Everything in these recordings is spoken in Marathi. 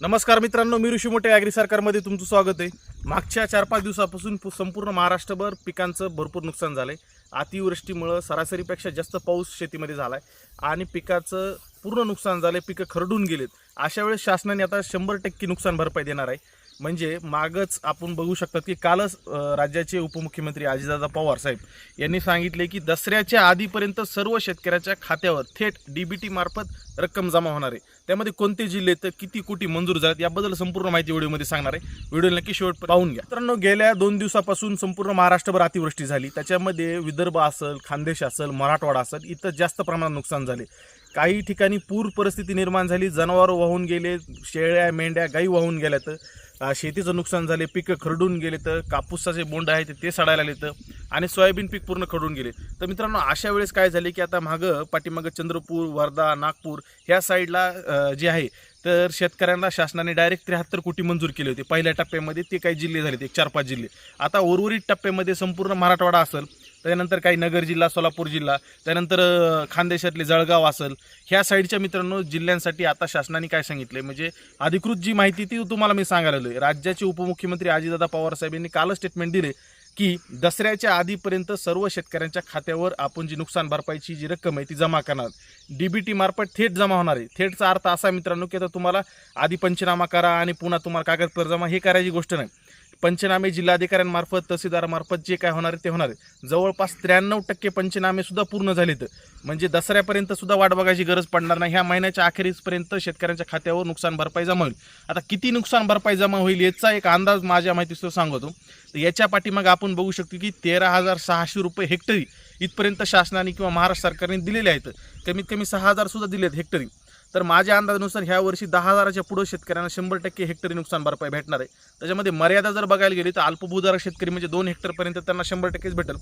नमस्कार मित्रांनो मी ऋषी मोठे ॲग्री सरकारमध्ये तुमचं स्वागत आहे. मागच्या चार पाच दिवसापासून संपूर्ण महाराष्ट्रभर पिकांचं भरपूर नुकसान झालंय. अतिवृष्टीमुळं सरासरीपेक्षा जास्त पाऊस शेतीमध्ये झालाय आणि पिकाचं पूर्ण नुकसान झालंय पिकं खरडून गेलेत. अशा वेळेस शासनाने आता शंभर टक्के नुकसान भरपाई देणार आहे. म्हणजे मागच आपण बघू शकतात की कालच राज्याचे उपमुख्यमंत्री अजितदादा पवार साहेब यांनी सांगितले की दसऱ्याच्या आधीपर्यंत सर्व शेतकऱ्याच्या खात्यावर थेट डीबीटी मार्फत रक्कम जमा होणार आहे. त्यामध्ये कोणते जिल्हे तर किती कोटी मंजूर झालेत याबद्दल संपूर्ण माहिती व्हिडिओमध्ये सांगणार आहे. व्हिडिओ नक्की शेवट पाहून घ्या. मित्रांनो गेल्या दोन दिवसापासून संपूर्ण महाराष्ट्रभर अतिवृष्टी झाली. त्याच्यामध्ये विदर्भ असेल खानदेश असेल मराठवाडा असेल इथं जास्त प्रमाणात नुकसान झाले. काही ठिकाणी पूर परिस्थिती निर्माण झाली. जनावर वाहून गेले शेळ्या मेंढ्या गाई वाहून गेल्या तर शेतीचं नुकसान झाले पिकं खरडून गेले तर कापूसाचे बोंड आहेत ते सडायला आले तर आणि सोयाबीन पीक पूर्ण खरडून गेले. तर मित्रांनो अशा वेळेस काय झाले की आता मागं पाठीमागं चंद्रपूर वर्धा नागपूर ह्या साईडला जे आहे तर शेतकऱ्यांना शासनाने डायरेक्ट त्र्याहत्तर कोटी मंजूर केले होते. पहिल्या टप्प्यामध्ये ते काही जिल्हे झाले एक चार पाच जिल्हे. आता उर्वरित टप्प्यामध्ये संपूर्ण मराठवाडा असेल त्यानंतर काही नगर जिल्हा सोलापूर जिल्हा त्यानंतर खानदेशातले जळगाव असेल ह्या साईडच्या मित्रांनो जिल्ह्यांसाठी आता शासनाने काय सांगितलंय? म्हणजे अधिकृत जी माहिती ती तुम्हाला मी सांगायला आहे राज्याचे उपमुख्यमंत्री अजितदादा पवार साहेब यांनी कालच स्टेटमेंट दिले की दसऱ्याच्या आधीपर्यंत सर्व शेतकऱ्यांच्या खात्यावर आपण जी नुकसान भरपाईची जी रक्कम आहे ती जमा करणार. डीबीटी मार्फत थेट जमा होणार आहे. थेटचा अर्थ असा मित्रांनो की आता तुम्हाला आधी पंचनामा करा आणि पुन्हा तुम्हाला कागदपत्र जमा हे करायची गोष्ट नाही. पंचनामे जिल्हाधिकाऱ्यांमार्फत तहसीलदारामार्फत जे काय होणार आहे ते होणार आहे. जवळपास त्र्याण्णव टक्के पंचनामे सुद्धा पूर्ण झालेत. म्हणजे दसऱ्यापर्यंत सुद्धा वाट बघायची गरज पडणार नाही. ह्या महिन्याच्या अखेरीसपर्यंत शेतकऱ्यांच्या खात्यावर नुकसान भरपाई जमा होईल. आता किती नुकसान भरपाई जमा होईल याचा एक अंदाज माझ्या माहितीसह सांगतो. तर याच्या पाठीमाग आपण बघू शकतो की तेरा हजार सहाशे रुपये हेक्टरी इथपर्यंत शासनाने किंवा महाराष्ट्र सरकारने दिलेले आहेत. कमीत कमी सहा हजारसुद्धा दिले आहेत हेक्टरी. तर माझ्या अंदाजानुसार ह्या वर्षी दहा हजाराच्या पुढे शेतकऱ्यांना शंभर टक्के हेक्टरी नुकसान भरपाई भेटणार आहे. त्याच्यामध्ये मर्यादा जर बघायला गेली तर अल्पभूधारक शेतकरी म्हणजे दोन हेक्टरपर्यंत त्यांना शंभर टक्केच भेटेल.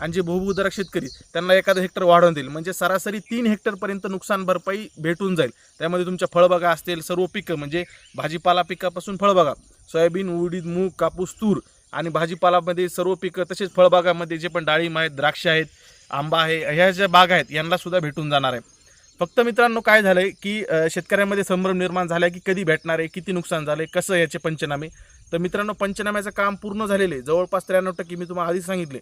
आणि जे बहुभूधारक शेतकरी त्यांना एखादं हेक्टर वाढवून देईल. म्हणजे सरासरी तीन हेक्टरपर्यंत नुकसान भरपाई भेटून जाईल. त्यामध्ये तुमच्या फळबागा असतील सर्व पिकं म्हणजे भाजीपाला पिकापासून फळबागा सोयाबीन उडीद मूग कापूस तूर आणि भाजीपालामध्ये सर्व पिकं तसेच फळबागामध्ये जे पण डाळिंब आहेत द्राक्ष आहेत आंबा आहे ह्या ज्या बाग आहेत यांना सुद्धा भेटून जाणार आहे. फक्त मित्रांनो काय झालंय की शेतकऱ्यांमध्ये संभ्रम निर्माण झालाय की कधी भेटणार आहे किती नुकसान झालंय कसं याचे पंचनामे. तर मित्रांनो पंचनाम्याचं काम पूर्ण झालेले जवळपास त्र्याण्णव टक्के मी तुम्हाला आधीच सांगितले.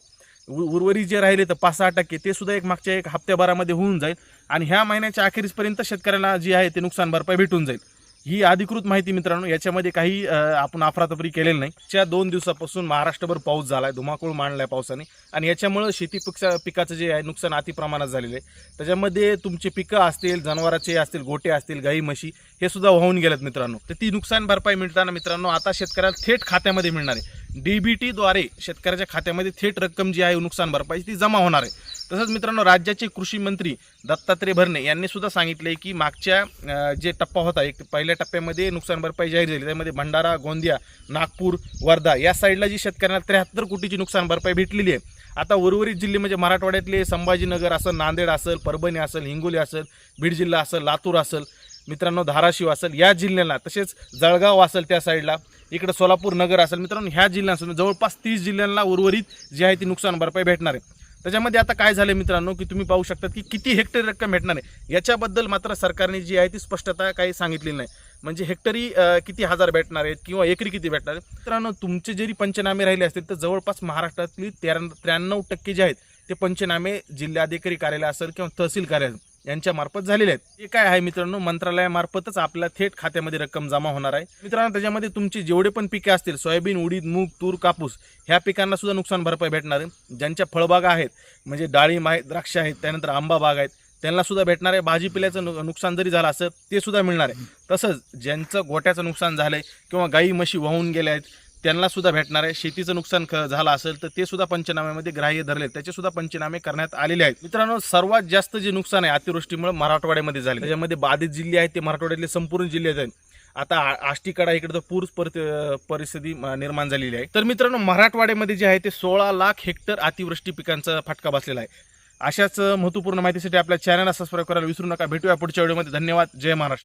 उ- उर्वरित जे राहिले तर पाच सहा टक्के ते सुद्धा एक मागच्या एक हप्त्याभरामध्ये होऊन जाईल. आणि ह्या महिन्याच्या अखेरीसपर्यंत शेतकऱ्यांना जी आहे ते नुकसान भरपाई भेटून जाईल. ही अधिकृत माहिती मित्रांनो याच्यामध्ये काही आपण अफरातफरी केलेलं नाही. च्या दोन दिवसापासून महाराष्ट्रभर पाऊस झालाय धुमाकूळ मांडलाय पावसाने. आणि याच्यामुळं शेती पिक्षा पिकाचं जे आहे नुकसान अति प्रमाणात झालेलं आहे. त्याच्यामध्ये तुमचे पिकं असतील जनावराचे असतील गोटे असतील गाई म्हशी हे सुद्धा वाहून गेलेत मित्रांनो. तर ती नुकसान भरपाई मिळताना मित्रांनो आता शेतकऱ्याला थेट खात्यामध्ये मिळणार आहे. डीबीटीद्वारे शेतकऱ्याच्या खात्यामध्ये थेट रक्कम जी आहे नुकसान भरपाई ती जमा होणार आहे. तसंच मित्रांनो राज्याचे कृषी मंत्री दत्तात्रय भरणे यांनी सुद्धा सांगितले की मागच्या जे टप्पा होता एक पहिल्या टप्प्यामध्ये नुकसान भरपाई जाहीर झाली. त्यामध्ये भंडारा गोंदिया नागपूर वर्धा या साईडला जी शेतकऱ्यांना त्र्याहत्तर कोटीची नुकसान भरपाई भेटलेली आहे. आता उर्वरित जिल्हे म्हणजे मराठवाड्यातले संभाजीनगर असेल नांदेड असेल परभणी असेल हिंगोली असेल बीड जिल्हा असेल लातूर असेल मित्रांनो धाराशिव असेल या जिल्ह्याला तसेच जळगाव असेल त्या साईडला इकडे सोलापूर नगर असेल मित्रांनो ह्या जिल्ह्यांना जवळपास तीस जिल्ह्यांना उर्वरित जी आहे ती नुकसान भरपाई भेटणार आहे. त्याच्यामध्ये आता काय झालं मित्रांनो की तुम्ही पाहू शकता की किती हेक्टरी रक्कम भेटणार आहे. याच्याबद्दल मात्र सरकारने जी आहे ती स्पष्टता काही सांगितलेली नाही. म्हणजे हेक्टरी किती हजार भेटणार आहेत किंवा एकरी किती भेटणार आहेत? मित्रांनो तुमचे जरी पंचनामे राहिले असतील तर जवळपास महाराष्ट्रातली तेरा त्र्याण्णव टक्के जे आहेत ते पंचनामे जिल्हाधिकारी कार्यालय असेल किंवा तहसील कार्यालय यांच्यामार्फत झालेले आहेत. हे काय आहे मित्रांनो? मंत्रालयामार्फतच आपल्या थेट खात्यामध्ये रक्कम जमा होणार आहे. मित्रांनो त्याच्यामध्ये तुमचे जेवढे पण पिके असतील सोयाबीन उडीद मूग तूर कापूस ह्या पिकांना सुद्धा नुकसान भरपाई भेटणार आहे. ज्यांच्या फळबागा आहेत म्हणजे डाळिंब आहेत द्राक्ष आहेत त्यानंतर आंबा बाग आहेत त्यांना सुद्धा भेटणार आहे. भाजीपिल्याचं नुकसान जरी झालं असं ते सुद्धा मिळणार आहे. तसंच ज्यांचं गोट्याचं नुकसान झालं आहे किंवा गाई म्हशी वाहून गेल्या आहेत त्यांना सुद्धा भेटणार आहे. शेतीचं नुकसान झालं असेल तर ते सुद्धा पंचनाम्यामध्ये ग्राह्य धरले. त्याचे सुद्धा पंचनामे करण्यात आलेले आहेत. मित्रांनो सर्वात जास्त जे नुकसान आहे अतिवृष्टीमुळे मराठवाड्यामध्ये झाले. त्याच्यामध्ये बाधित जिल्हे आहेत ते मराठवाड्यातले संपूर्ण जिल्हे आहेत. आता आ- आष्टीकडा इकडे तर पूर पर- परिस्थिती निर्माण झालेली आहे. तर मित्रांनो मराठवाड्यामध्ये जे आहे ते सोळा लाख हेक्टर अतिवृष्टी पिकांचा फटका बसलेला आहे. अशाच महत्त्वपूर्ण माहितीसाठी आपल्या चॅनलला सबस्क्राईब करायला विसरू नका. भेटूया पुढच्या व्हिडिओमध्ये धन्यवाद. जय महाराष्ट्र.